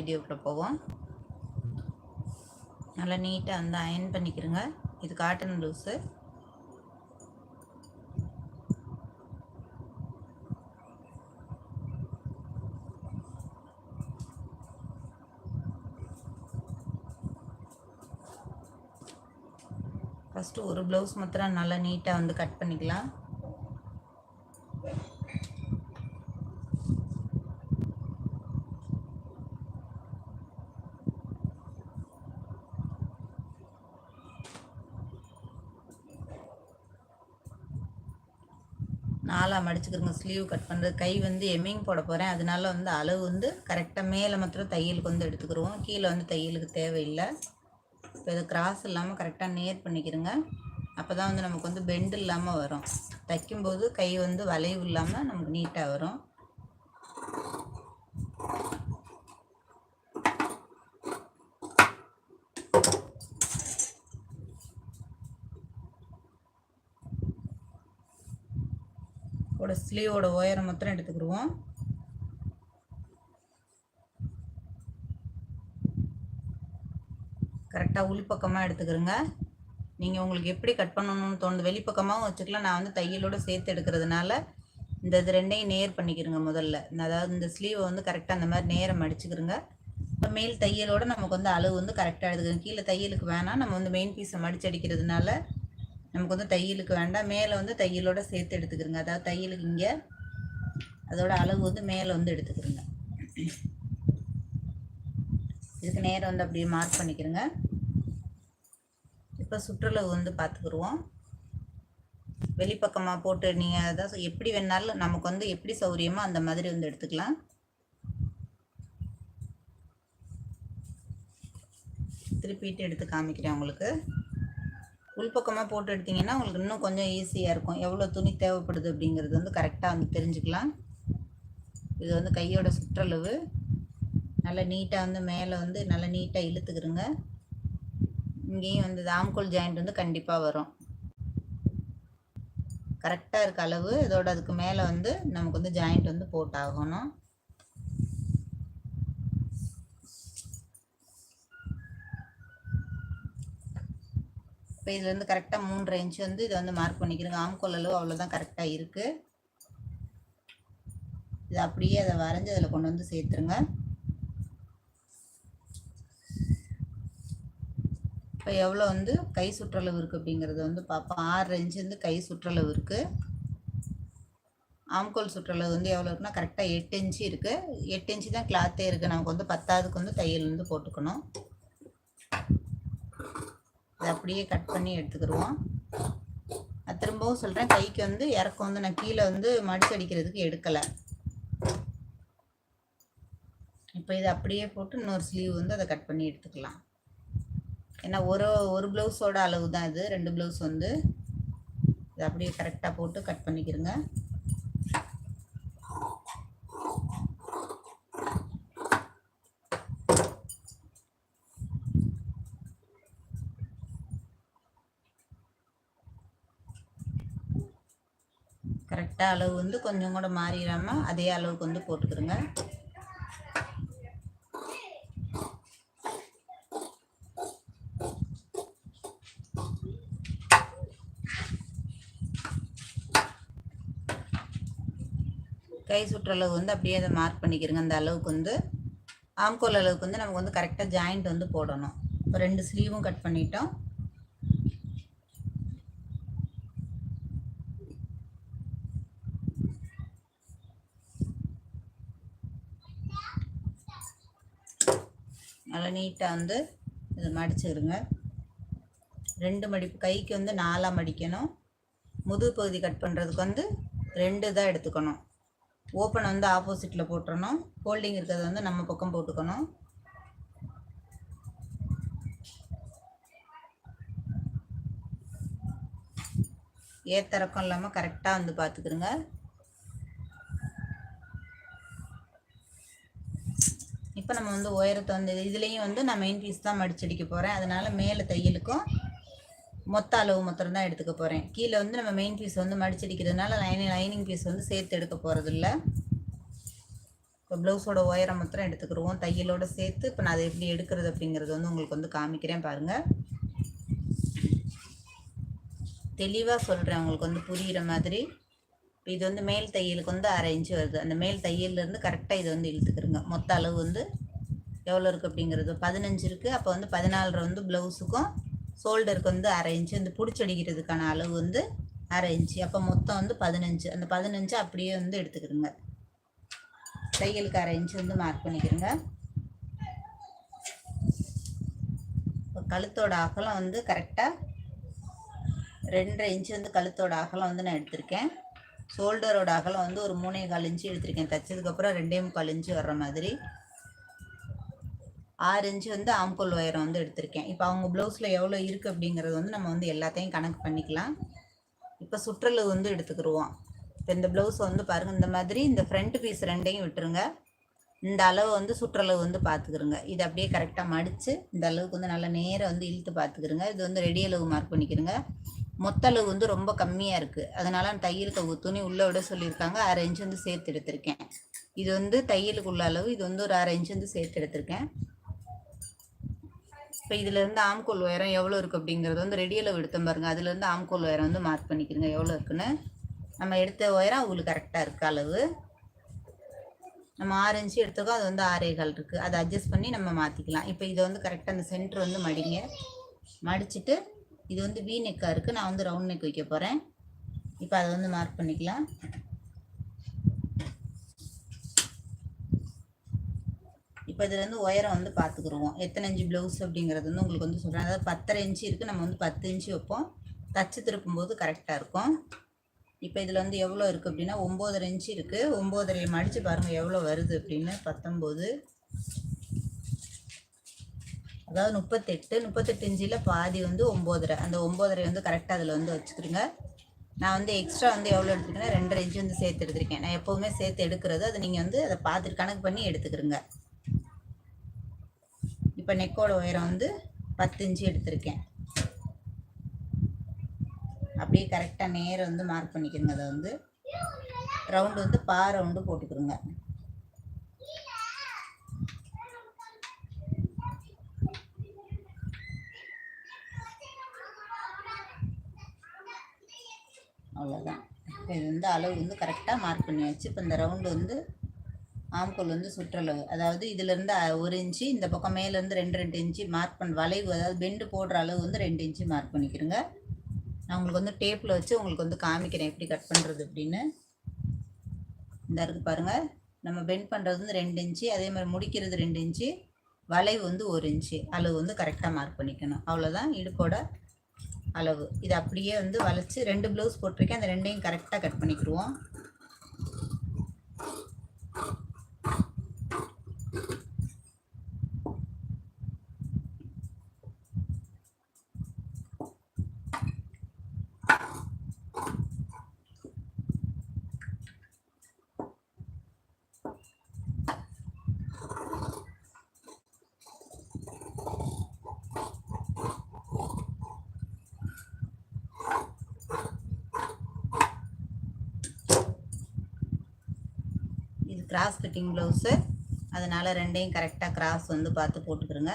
வீடியோக்குள்ளே போவோம். நல்லா நீட்டாக வந்து அயன் பண்ணிக்கிறோங்க இது காட்டன் ப்ளவுஸு ஃபஸ்ட்டு ஒரு ப்ளவுஸ் மாத்திரம் நல்லா நீட்டாக வந்து கட் பண்ணிக்கலாம். நாலாக மடிச்சுக்கிறோங்க ஸ்லீவ் கட் பண்ணுறது கை வந்து எம்மிங் போட போகிறேன் அதனால வந்து அளவு வந்து கரெக்டாக மேலே மாத்திரம் தையலுக்கு வந்து எடுத்துக்கிடுவோம் கீழே வந்து தையலுக்கு தேவையில்லை. இப்போ இது கிராஸ் இல்லாமல் கரெக்டாக நேர் பண்ணிக்கிறோங்க அப்போ தான் வந்து நமக்கு வந்து பெண்டு இல்லாமல் வரும். தைக்கும்போது கை வந்து வளைவு இல்லாமல் நமக்கு நீட்டாக வரும். கூட ஸ்லீவோட உயரம் மாத்திரம் எடுத்துக்கிடுவோம். கரெக்டாக உள்பக்கமாக எடுத்துக்கிறோங்க. நீங்கள் உங்களுக்கு எப்படி கட் பண்ணணும்னு தோணுது வெளிப்பக்கமாகவும் வச்சுக்கலாம். நான் வந்து தையலோடு சேர்த்து எடுக்கிறதுனால இந்த இது ரெண்டையும் நேர் பண்ணிக்கிறோங்க முதல்ல. இந்த அதாவது இந்த ஸ்லீவை வந்து கரெக்டாக அந்த மாதிரி நேரம் அடிச்சுக்கிறோங்க. இப்போ மேல் தையலோட நமக்கு வந்து அளவு வந்து கரெக்டாக எடுத்துக்கணும் கீழே தையலுக்கு வேணாம். நம்ம வந்து மெயின் பீஸை மடிச்சு அடிக்கிறதுனால நமக்கு வந்து தையலுக்கு வேண்டாம். மேலே வந்து தையலோட சேர்த்து எடுத்துக்கிறோங்க. அதாவது தையலுக்கு இங்கே அதோட அளவு வந்து மேலே வந்து எடுத்துக்கிறோங்க. இதுக்கு நேரம் வந்து அப்படியே மார்க் பண்ணிக்கிறோங்க. இப்போ சுற்றளவு வந்து பார்த்துக்குருவோம் வெளிப்பக்கமாக போட்டு நீங்கள் அதான் எப்படி வேணாலும் நமக்கு வந்து எப்படி சௌரியமோ அந்த மாதிரி வந்து எடுத்துக்கலாம். திருப்பிட்டு எடுத்து காமிக்கிறேன் உங்களுக்கு. உள்பக்கமாக போட்டு எடுத்தீங்கன்னா உங்களுக்கு இன்னும் கொஞ்சம் ஈஸியாக இருக்கும். எவ்வளோ துணி தேவைப்படுது அப்படிங்கிறது வந்து கரெக்டாக வந்து தெரிஞ்சுக்கலாம். இது வந்து கையோட சுற்றளவு. நல்லா நீட்டாக வந்து மேலே வந்து நல்லா நீட்டாக இழுத்துக்கிறோங்க இங்கேயும் வந்து ஆம்கோல் ஜாயிண்ட் வந்து கண்டிப்பாக வரும். கரெக்டாக இருக்க அளவு. இதோட அதுக்கு மேலே வந்து நமக்கு வந்து ஜாயிண்ட் வந்து போட்டாகணும். இப்போ இதுலேருந்து கரெக்டாக மூன்றரை இன்ச் வந்து இதை வந்து மார்க் பண்ணிக்கிறோங்க. ஆம்கோல் அளவு அவ்வளோதான் கரெக்டாக இருக்குது இது அப்படியே அதை வரைஞ்சி அதில் கொண்டு வந்து சேர்த்துருங்க. இப்போ எவ்வளோ வந்து கை சுற்றளவு இருக்குது அப்படிங்கிறத வந்து பார்ப்போம். ஆறு இன்ச்சு வந்து கை சுற்றளவு இருக்குது ஆம்கோல் சுற்றளவு வந்து எவ்வளோ இருக்குன்னா கரெக்டாக எட்டு இன்ச்சு இருக்குது எட்டு இன்ச்சு தான் கிளாத்தே இருக்குது நமக்கு வந்து பத்தாவதுக்கு வந்து தையல் வந்து போட்டுக்கணும். இதை அப்படியே கட் பண்ணி எடுத்துக்கிடுவோம் நான் திரும்பவும் சொல்கிறேன் கைக்கு வந்து இறக்கம் வந்து நான் கீழே வந்து மடிச்சு அடிக்கிறதுக்கு எடுக்கலை. இப்போ இதை அப்படியே போட்டு இன்னொரு ஸ்லீவ் வந்து அதை கட் பண்ணி எடுத்துக்கலாம். ஏன்னா ஒரு ஒரு ப்ளவுஸோட அளவு தான் இது. ரெண்டு ப்ளவுஸ் வந்து இதை அப்படியே கரெக்டாக போட்டு கட் பண்ணிக்கிறேங்க கரெக்டாக அளவு வந்து கொஞ்சம் கூட மாறிடாமல் அதே அளவுக்கு வந்து போட்டுக்கிறோங்க கை சுற்றளவு வந்து அப்படியே அதை மார்க் பண்ணிக்கிறோங்க அந்த அளவுக்கு வந்து ஆம்கோல் அளவுக்கு வந்து நமக்கு வந்து கரெக்டாக ஜாயிண்ட் வந்து போடணும். இப்போ ரெண்டு ஸ்லீவும் கட் பண்ணிட்டோம். நல்லா நீட்டாக வந்து இதை மடிச்சுருங்க. ரெண்டு மடிப்பு கைக்கு வந்து நாலாக மடிக்கணும். முதுகு பகுதி கட் பண்ணுறதுக்கு வந்து ரெண்டு தான் எடுத்துக்கணும். ஓப்பன் வந்து ஆப்போசிட்டில் போட்டுறணும். ஹோல்டிங் இருக்கிறது வந்து நம்ம பக்கம் போட்டுக்கணும். ஏத்தரக்கம் இல்லாமல் கரெக்டாக வந்து பார்த்துக்குருங்க இப்போ நம்ம வந்து உயரத்தை வந்து இதுலேயும் வந்து நான் மெயின் பீஸ் தான் மடிச்சடிக்க போகிறேன் அதனால் மேலே தையலுக்கும் மொத்த அளவு மொத்தம் தான் எடுத்துக்க போகிறேன் கீழே வந்து நம்ம மெயின் பீஸ் வந்து மடிச்சடிக்கிறதுனால லைனிங் லைனிங் பீஸ் வந்து சேர்த்து எடுக்க போகிறதில்ல இப்போ ப்ளவுஸோட உயரம் மொத்தம் எடுத்துக்கிடுவோம் தையலோட சேர்த்து இப்போ நான் அதை எப்படி எடுக்கிறது அப்படிங்கிறது வந்து உங்களுக்கு வந்து காமிக்கிறேன் பாருங்கள் தெளிவாக சொல்கிறேன் உங்களுக்கு வந்து புரிகிற மாதிரி. இது வந்து மேல் தையலுக்கு வந்து அரை இன்ச்சு வருது. அந்த மேல் தையல்லேருந்து கரெக்டாக இதை வந்து இழுத்துக்கிறோங்க மொத்த அளவு வந்து எவ்வளோ இருக்குது அப்படிங்கிறது. பதினஞ்சு இருக்குது அப்போ வந்து பதினாலரை வந்து ப்ளவுஸுக்கும் ஷோல்டருக்கு வந்து அரை இன்ச்சு இந்த பிடிச்சடிக்கிறதுக்கான அளவு வந்து அரை இன்ச்சு அப்போ மொத்தம் வந்து பதினஞ்சு. அந்த பதினஞ்சு அப்படியே வந்து எடுத்துக்கிறோங்க தையலுக்கு அரை இன்ச்சு வந்து மார்க் பண்ணிக்கிறோங்க இப்போ கழுத்தோட அகலம் வந்து கரெக்டாக ரெண்டரை இன்ச்சு வந்து கழுத்தோட அகலம் வந்து நான் எடுத்திருக்கேன். ஷோல்டரோட அகலம் வந்து ஒரு மூணே கால் இன்ச்சு எடுத்திருக்கேன் தைச்சதுக்கப்புறம் ரெண்டே முக்கால் இன்ச்சு வர்ற மாதிரி. ஆறு இன்ச்சு வந்து ஆம்கோல் உயரம் வந்து எடுத்திருக்கேன். இப்போ அவங்க ப்ளவுஸில் எவ்வளோ இருக்குது அப்படிங்கிறது வந்து நம்ம வந்து எல்லாத்தையும் கணக்கு பண்ணிக்கலாம். இப்போ சுற்றளவு வந்து எடுத்துக்கிடுவோம் இப்போ இந்த ப்ளவுஸை வந்து பாருங்கள் இந்த மாதிரி இந்த ஃப்ரண்ட் பீஸ் ரெண்டையும் விட்டுருங்க. இந்த அளவு வந்து சுற்றளவு வந்து பார்த்துக்கிறோங்க இது அப்படியே கரெக்டாக மடித்து இந்த அளவுக்கு வந்து நல்லா நேராக வந்து இழுத்து பார்த்துக்கிறோங்க இது வந்து ரெடி அளவு மார்க் பண்ணிக்கிறோங்க மொத்த அளவு வந்து ரொம்ப கம்மியாக இருக்குது அதனால் தையலுக்கு துணி உள்ளே விட சொல்லியிருக்காங்க. அரை இன்ச் வந்து சேர்த்து எடுத்திருக்கேன். இது வந்து தையலுக்கு உள்ள அளவு. இது வந்து ஒரு அரை இன்ச் வந்து சேர்த்து எடுத்திருக்கேன். இப்போ இதுலேருந்து ஆம்கோல் உயரம் எவ்வளோ இருக்குது அப்படிங்கிறது வந்து ரெடி அளவு எடுத்தோம் பாருங்க. அதுலேருந்து ஆம்கோல் உயரம் வந்து மார்க் பண்ணிக்கிறங்க. எவ்வளோ இருக்குன்னு. நம்ம எடுத்த உயரம் அவங்களுக்கு கரெக்டாக இருக்குது அளவு. நம்ம ஆறு இன்ச்சு எடுத்துக்கோ அது வந்து ஆறே கால் இருக்குது அதை அட்ஜஸ்ட் பண்ணி நம்ம மாற்றிக்கலாம் இப்போ இதை வந்து கரெக்டாக அந்த சென்டர் வந்து மடிங்க. மடிச்சிட்டு இது வந்து வி நெக்காக இருக்குது நான் வந்து ரவுண்ட் நெக் வைக்க போகிறேன் இப்போ அதை வந்து மார்க் பண்ணிக்கலாம். இப்போ இதில் வந்து உயரம் வந்து பார்த்துக்குருவோம் எத்தனை இன்ச்சு ப்ளவுஸ் அப்படிங்கிறது வந்து உங்களுக்கு வந்து சொல்கிறேன் அதாவது பத்தரை இன்ச்சு இருக்குது நம்ம வந்து பத்து இன்ச்சு வைப்போம். தச்சு திருப்பும்போது கரெக்டாக இருக்கும். இப்போ இதில் வந்து எவ்வளோ இருக்குது அப்படின்னா ஒம்போதரை இன்ச்சு இருக்குது ஒம்போதரை மடித்து பாருங்கள் எவ்வளோ வருது அப்படின்னு. பத்தொம்போது அதாவது முப்பத்தெட்டு முப்பத்தெட்டு இன்ச்சில் பாதி வந்து ஒம்போதரை. அந்த ஒம்போதரை வந்து கரெக்டாக அதில் வந்து வச்சுக்கிறோங்க நான் வந்து எக்ஸ்ட்ரா வந்து எவ்வளோ எடுத்துருக்கேன்னா ரெண்டரை இன்ச்சு வந்து சேர்த்து எடுத்திருக்கேன். நான் எப்போவுமே சேர்த்து எடுக்கிறது அதை நீங்கள் வந்து அதை பார்த்துட்டு கணக்கு பண்ணி எடுத்துக்கிறோங்க இப்போ நெக்கோட உயரம் வந்து பத்து இன்ச்சு எடுத்திருக்கேன். அப்படியே கரெக்டாக நேரம் வந்து மார்க் பண்ணிக்கிறோங்க அதை வந்து ரவுண்டு வந்து பா ரவுண்டு போட்டுக்கிறோங்க அவ்வளோதான் இப்போ இது வந்து அளவு வந்து கரெக்டாக மார்க் பண்ணியாச்சு இப்போ இந்த ரவுண்டு வந்து ஆம்கோல் வந்து சுற்றளவு. அதாவது இதுலேருந்து ஒரு இன்ச்சு இந்த பக்கம் மேலேருந்து ரெண்டு ரெண்டு இன்ச்சு மார்க் பண்ண வளைவு அதாவது பெண்டு போடுற அளவு வந்து ரெண்டு இன்ச்சு மார்க் பண்ணிக்கிறோங்க நான் உங்களுக்கு வந்து டேப்பில் வச்சு உங்களுக்கு வந்து காமிக்கிறேன் எப்படி கட் பண்ணுறது அப்படின்னு. இந்த இருக்குது பாருங்கள் நம்ம பெண்ட் பண்ணுறது வந்து ரெண்டு இன்ச்சு அதே மாதிரி முடிக்கிறது ரெண்டு இன்ச்சு வளைவு வந்து ஒரு இன்ச்சு. அளவு வந்து கரெக்டாக மார்க் பண்ணிக்கணும். அவ்வளோதான் இடுப்போட அளவு. இது அப்படியே வந்து வளைச்சி ரெண்டு ப்ளவுஸ் போட்டிருக்கேன். அந்த ரெண்டையும் கரெக்டாக கட் பண்ணிக்கிடுவோம் இது கிராஸ் கட்டிங் ப்ளவுஸு அதனால் ரெண்டையும் கரெக்டாக கிராஸ் வந்து பார்த்து போட்டுக்கிறோங்க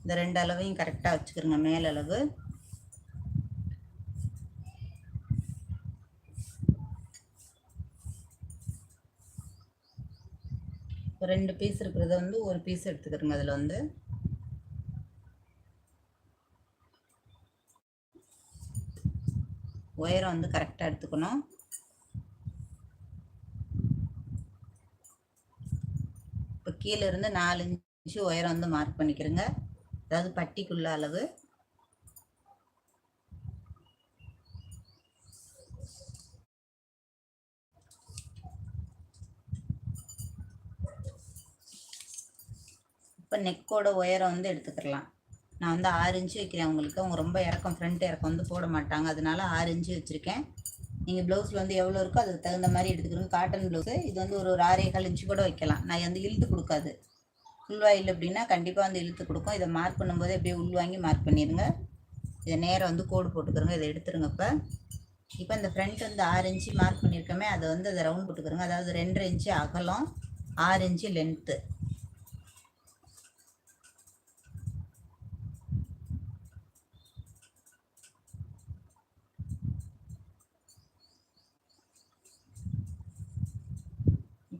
இந்த ரெண்டு அளவையும் கரெக்டாக வச்சுக்கிறோங்க மேலளவு ரெண்டு பீஸ் இருக்கிறத வந்து ஒரு பீஸ் எடுத்துக்கிறோங்க அதில் வந்து. உயரம் வந்து கரெக்டாக எடுத்துக்கணும். இப்போ கீழே இருந்து நாலு இன்ச்சு உயரம் வந்து மார்க் பண்ணிக்கிறேங்க. அதாவது பட்டிக்குள்ள அளவு. இப்போ நெக்கோட உயரம் வந்து எடுத்துக்கலாம் நான் வந்து ஆறு இன்ச்சு வைக்கிறேன். உங்களுக்கு அவங்க ரொம்ப இறக்கம் ஃப்ரண்ட் இறக்கம் வந்து போட மாட்டாங்க. அதனால ஆறு இன்ச்சு வச்சுருக்கேன். நீங்கள் ப்ளவுஸில் வந்து எவ்வளோ இருக்கோ அதுக்கு தகுந்த மாதிரி எடுத்துக்கிறோம் காட்டன் ப்ளவுஸு இது வந்து ஒரு ஒரு ஆறே கால் இன்ச்சு கூட வைக்கலாம். நான் வந்து இழுத்து கொடுக்காது. உள்வாயில் அப்படின்னா கண்டிப்பாக வந்து இழுத்து கொடுக்கும். இதை மார்க் பண்ணும்போது அப்படியே உள்வாங்கி மார்க் பண்ணிடுங்க இதை நேராக வந்து கோடு போட்டுக்கிறோங்க இதை எடுத்துருங்க இப்போ. இப்போ இந்த ஃப்ரண்ட் வந்து ஆறு இன்ச்சு மார்க் பண்ணியிருக்கோமே அதை வந்து அதை ரவுண்ட் போட்டுக்கிறோங்க அதாவது ரெண்டரை இன்ச்சு அகலம் ஆறு இன்ச்சு லென்த்து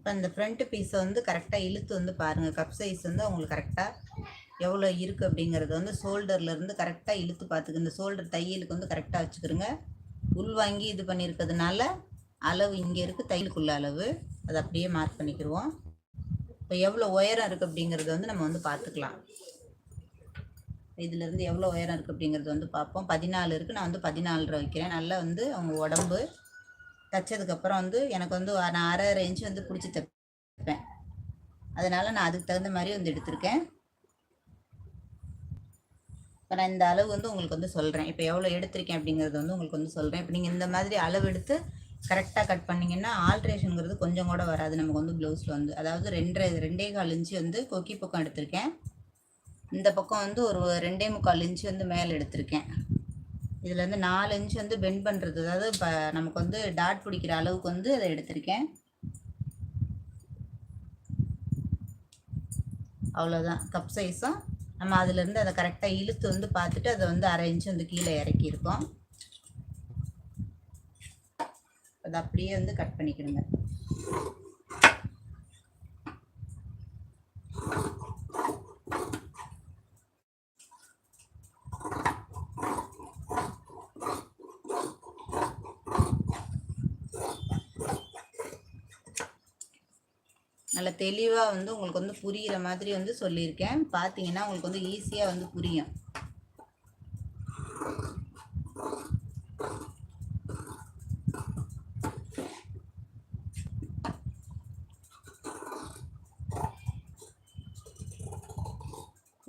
இப்போ இந்த ஃப்ரண்ட்டு பீஸை வந்து கரெக்டாக இழுத்து வந்து பாருங்கள் கப் சைஸ் வந்து அவங்களுக்கு கரெக்டாக எவ்வளோ இருக்குது அப்படிங்கிறது வந்து ஷோல்டர்லேருந்து கரெக்டாக இழுத்து பார்த்துக்கு இந்த ஷோல்டர் தையலுக்கு வந்து கரெக்டாக வச்சுக்கிறோங்க உள் வாங்கி இது பண்ணியிருக்கிறதுனால அளவு இங்கே இருக்குது தையலுக்குள்ள அளவு. அதை அப்படியே மார்க் பண்ணிக்கிடுவோம் இப்போ எவ்வளோ உயரம் இருக்குது அப்படிங்கிறது வந்து நம்ம வந்து பார்த்துக்கலாம். இதுலேருந்து எவ்வளோ உயரம் இருக்குது அப்படிங்கிறது வந்து பார்ப்போம். பதினாலு இருக்குது நான் வந்து பதினாலரை வைக்கிறேன். நல்லா வந்து அவங்க உடம்பு தைச்சதுக்கப்புறம் வந்து எனக்கு வந்து நான் அரை அரை இன்ச்சு வந்து பிடிச்சி தைப்பேன். அதனால் நான் அதுக்கு தகுந்த மாதிரி வந்து எடுத்திருக்கேன். இப்போ நான் இந்த அளவு வந்து உங்களுக்கு வந்து சொல்கிறேன் இப்போ எவ்வளோ எடுத்திருக்கேன் அப்படிங்கிறது வந்து உங்களுக்கு வந்து சொல்கிறேன் இப்போ நீங்கள் இந்த மாதிரி அளவு எடுத்து கரெக்டாக கட் பண்ணிங்கன்னா ஆல்ட்ரேஷனுங்கிறது கொஞ்சம் கூட வராது. நமக்கு வந்து ப்ளவுஸில் வந்து. அதாவது ரெண்டரை ரெண்டே கால் இன்ச்சு வந்து கொக்கி பக்கம் எடுத்திருக்கேன். இந்த பக்கம் வந்து ஒரு ரெண்டே முக்கால் இன்ச்சு வந்து மேலே எடுத்திருக்கேன். இதில் வந்து நாலு இன்ச் வந்து பெண்ட் பண்ணுறது அதாவது இப்போ நமக்கு வந்து டாட் பிடிக்கிற அளவுக்கு வந்து அதை எடுத்திருக்கேன். அவ்வளோதான் கப் சைஸும் நம்ம அதுலேருந்து அதை கரெக்டாக இழுத்து வந்து பார்த்துட்டு அதை வந்து அரை இன்ச்சு வந்து கீழே இறக்கியிருக்கோம். அதை அப்படியே வந்து கட் பண்ணிக்கிடுங்க நல்ல தெளிவாக வந்து உங்களுக்கு வந்து புரிகிற மாதிரி வந்து சொல்லியிருக்கேன். பார்த்தீங்கன்னா உங்களுக்கு வந்து ஈஸியாக வந்து புரியும்.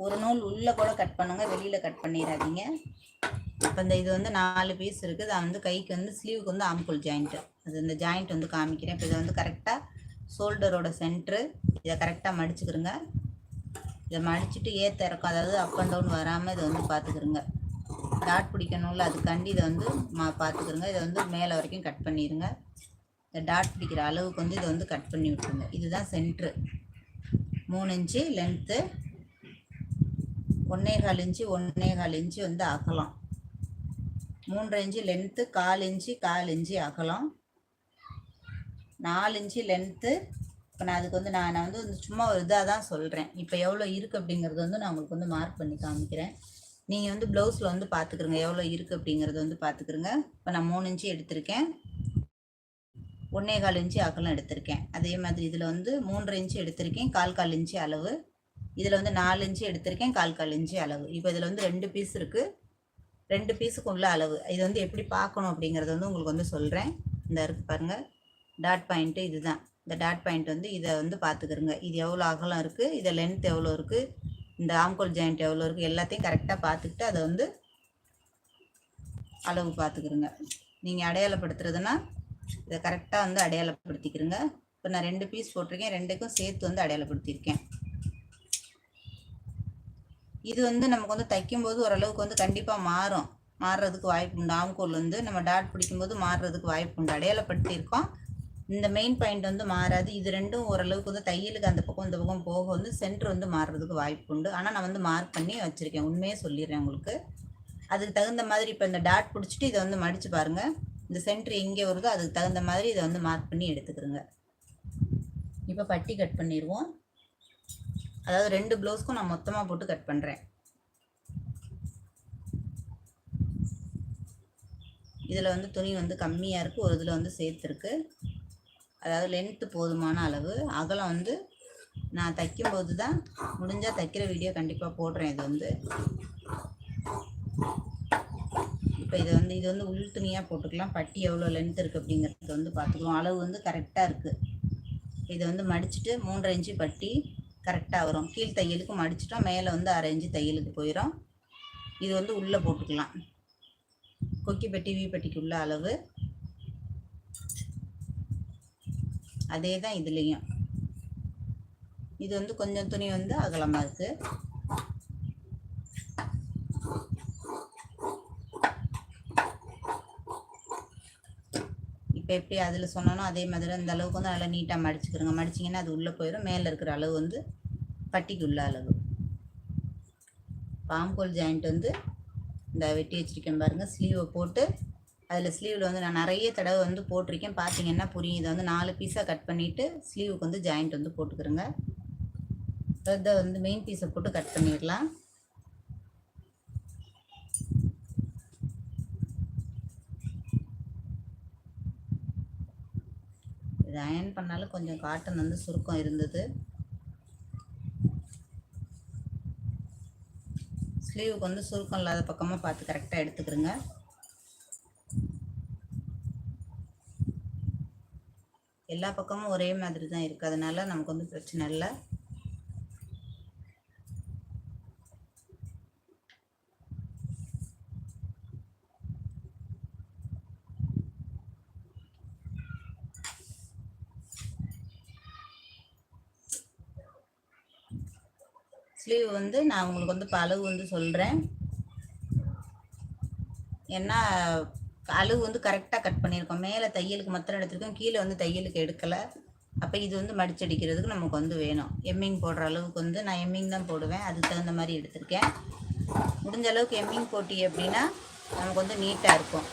ஒரு நூல் உள்ளே கூட கட் பண்ணுங்க வெளியில் கட் பண்ணிடாதீங்க. இப்போ இந்த இது வந்து நாலு பீஸ் இருக்குது. அது வந்து கைக்கு வந்து ஸ்லீவுக்கு வந்து ஆம்புல் ஜாயிண்ட்டு அது இந்த ஜாயிண்ட் வந்து காமிக்கிறேன். இப்போ இதை வந்து கரெக்டாக ஷோல்டரோட சென்ட்ரு. இதை கரெக்டாக மடிச்சுக்கிறோங்க இதை மடிச்சுட்டு ஏற்ற இறக்கம் அதாவது அப் அண்ட் டவுன் வராமல் இதை வந்து பார்த்துக்கிறோங்க டாட் பிடிக்கணும்ல அதுக்காண்டி இதை வந்து மா பார்த்துக்கிறோங்க இதை வந்து மேலே வரைக்கும் கட் பண்ணிடுங்க இந்த டாட் பிடிக்கிற அளவுக்கு வந்து இதை வந்து கட் பண்ணி விட்டுருங்க. இதுதான் சென்ட்ரு. மூணு இன்ச்சு லென்த்து ஒன்றே கால் இன்ச்சு ஒன்றே கால் இன்ச்சு வந்து அகலம் மூன்றரை இன்ச்சு லென்த்து கால் இன்ச்சு கால் இன்ச்சு அகலம் நாலு இன்ச்சு லென்த்து இப்போ நான் அதுக்கு வந்து நான் நான் வந்து சும்மா ஒரு இதாக தான் சொல்கிறேன் இப்போ எவ்வளோ இருக்குது அப்படிங்கிறது வந்து நான் உங்களுக்கு வந்து மார்க் பண்ணி காமிக்கிறேன். நீங்கள் வந்து ப்ளவுஸில் வந்து பார்த்துக்குறங்க எவ்வளோ இருக்குது அப்படிங்கிறது வந்து பார்த்துக்குறங்க இப்போ நான் மூணு இன்ச்சு எடுத்திருக்கேன். ஒன்றே கால் இன்ச்சு அகலம் எடுத்திருக்கேன். அதே மாதிரி இதில் வந்து மூன்றரை இன்ச்சு எடுத்திருக்கேன். கால் கால் இன்ச்சு அளவு. இதில் வந்து நாலு இன்ச்சு எடுத்திருக்கேன். கால் கால் இன்ச்சு அளவு. இப்போ இதில் வந்து ரெண்டு பீஸ் இருக்குது ரெண்டு பீஸுக்கு உள்ள அளவு. இது வந்து எப்படி பார்க்கணும் அப்படிங்கிறது வந்து உங்களுக்கு வந்து சொல்கிறேன் இந்த இருக்கு பாருங்கள் டாட் பாயிண்ட்டு இதுதான். இந்த டாட் பாயிண்ட் வந்து இதை வந்து பார்த்துக்கிறோங்க. இது எவ்வளோ அகலம் இருக்குது இதை லென்த் எவ்வளோ இருக்குது இந்த ஆம்கோல் ஜாயிண்ட் எவ்வளோ இருக்குது எல்லாத்தையும் கரெக்டாக பார்த்துக்கிட்டு அதை வந்து அளவு பார்த்துக்கிறோங்க. நீங்கள் அடையாளப்படுத்துறதுன்னா இதை கரெக்டாக வந்து அடையாளப்படுத்திக்கிறோங்க. இப்போ நான் ரெண்டு பீஸ் போட்டிருக்கேன். ரெண்டுக்கும் சேர்த்து வந்து அடையாளப்படுத்தியிருக்கேன். இது வந்து நமக்கு வந்து தைக்கும்போது ஓரளவுக்கு வந்து கண்டிப்பாக மாறும். மாறுறதுக்கு வாய்ப்பு உண்டு. ஆம்கோல் வந்து நம்ம டாட் பிடிக்கும்போது மாறுறதுக்கு வாய்ப்பு உண்டு. அடையாளப்படுத்தியிருக்கோம். இந்த மெயின் பாயிண்ட் வந்து மாறாது. இது ரெண்டும் ஓரளவுக்கு வந்து தையலுக்கு அந்த பக்கம் இந்த பக்கம் போக வந்து சென்டர் வந்து மாறுறதுக்கு வாய்ப்பு உண்டு. ஆனால் நான் வந்து மார்க் பண்ணி வச்சுருக்கேன். உண்மையே சொல்லிடுறேன் உங்களுக்கு. அதுக்கு தகுந்த மாதிரி இப்போ இந்த டாட் பிடிச்சிட்டு இதை வந்து மடித்து பாருங்கள் இந்த சென்டர் எங்கே வருதோ அதுக்கு தகுந்த மாதிரி இதை வந்து மார்க் பண்ணி எடுத்துக்கிறோங்க இப்போ பட்டி கட் பண்ணிடுவோம். அதாவது ரெண்டு ப்ளவுஸ்க்கும் நான் மொத்தமாக போட்டு கட் பண்ணுறேன் இதில் வந்து துணி வந்து கம்மியாக இருக்குது ஒரு இதில் வந்து சேர்த்துருக்கு. அதாவது லென்த்து போதுமான அளவு. அகலம் வந்து நான் தைக்கும்போது தான் முடிஞ்சால் தைக்கிற வீடியோ கண்டிப்பாக போடுறேன் இது வந்து. இப்போ இதை வந்து இது வந்து உள் துணியாக போட்டுக்கலாம். பட்டி எவ்வளோ லென்த் இருக்குது அப்படிங்கிறது வந்து பார்த்துக்குவோம் அளவு வந்து கரெக்டாக இருக்குது இதை வந்து மடிச்சுட்டு மூன்றரை இன்ச்சு பட்டி கரெக்டாக வரும். கீழ் தையலுக்கு மடிச்சிட்டோம். மேலே வந்து அரை இன்ச்சு தையலுக்கு போயிடும் இது வந்து உள்ளே போட்டுக்கலாம். கொக்கி பெட்டி வீ பெட்டிக்கு உள்ள அளவு. அதே தான் இதுலேயும். இது வந்து கொஞ்சம் துணி வந்து அகலமாக இருக்குது இப்போ எப்படி அதில் சொன்னானோ அதே மாதிரி அந்த அளவுக்கு வந்து நல்லா நீட்டாக மடிச்சுக்கிறோங்க. மடிச்சிங்கன்னா அது உள்ளே போயிடும் மேலே இருக்கிற அளவு வந்து பட்டிக்கு உள்ள அளவு. பாம்கோல் ஜாயிண்ட் வந்து இந்த வெட்டி வச்சுருக்கேன் பாருங்கள் ஸ்லீவை போட்டு அதில் ஸ்லீவில் வந்து நான் நிறைய தடவை வந்து போட்டிருக்கேன். பார்த்தீங்கன்னா புரியும் இதை வந்து நாலு பீஸாக கட் பண்ணிவிட்டு ஸ்லீவுக்கு வந்து ஜாயிண்ட் வந்து போட்டுக்கிறோங்க. இதை வந்து மெயின் பீஸை போட்டு கட் பண்ணிடலாம். இது அயன் பண்ணாலும் கொஞ்சம் காட்டன் வந்து சுருக்கம் இருந்தது. ஸ்லீவுக்கு வந்து சுருக்கம் இல்லாத பக்கமாக பார்த்து கரெக்டாக எடுத்துக்கிறோங்க. எல்லா பக்கமும் ஒரே மாதிரி தான் இருக்குது அதனால நமக்கு வந்து பிரச்சனை இல்லை. ஸ்லீவ் வந்து நான் உங்களுக்கு வந்து இப்போ அளவு வந்து சொல்கிறேன் ஏன்னா அளவு வந்து கரெக்டாக கட் பண்ணியிருக்கோம். மேலே தையலுக்கு மத்திரம் எடுத்திருக்கோம். கீழே வந்து தையலுக்கு எடுக்கலை. அப்போ இது வந்து மடிச்சடிக்கிறதுக்கு நமக்கு வந்து வேணும். எம்மிங் போடுற அளவுக்கு வந்து நான் எம்மிங் தான் போடுவேன். அதுக்கு தகுந்த மாதிரி எடுத்திருக்கேன். முடிஞ்ச அளவுக்கு எம்மிங் போட்டி அப்படின்னா நமக்கு வந்து நீட்டாக இருக்கும்.